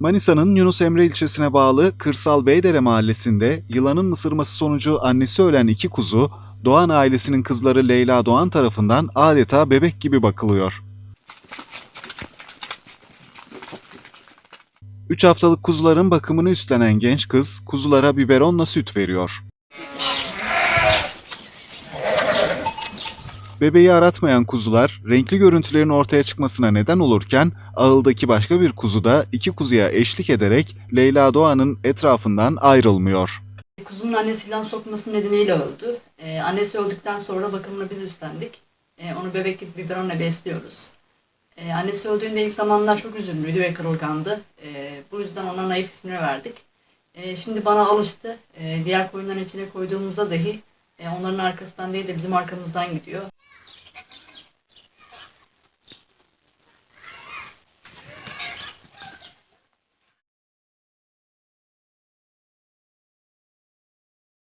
Manisa'nın Yunus Emre ilçesine bağlı Kırsal Beydere mahallesinde yılanın ısırması sonucu annesi ölen iki kuzu, Doğan ailesinin kızları Leyla Doğan tarafından adeta bebek gibi bakılıyor. 3 haftalık kuzuların bakımını üstlenen genç kız kuzulara biberonla süt veriyor. Bebeği aratmayan kuzular renkli görüntülerin ortaya çıkmasına neden olurken ağıldaki başka bir kuzu da iki kuzuya eşlik ederek Leyla Doğan'ın etrafından ayrılmıyor. Kuzunun annesi ilan sokması nedeniyle öldü. Ee, annesi öldükten sonra bakımını biz üstlendik. Ee, onu bebek gibi biberonla besliyoruz. Ee, annesi öldüğünde ilk zamanlar çok üzünlüydü ve kırılgandı. Ee, bu yüzden ona Naif ismini verdik. Ee, şimdi bana alıştı. Ee, diğer koyunların içine koyduğumuzda dahi e, onların arkasından değil de bizim arkamızdan gidiyor.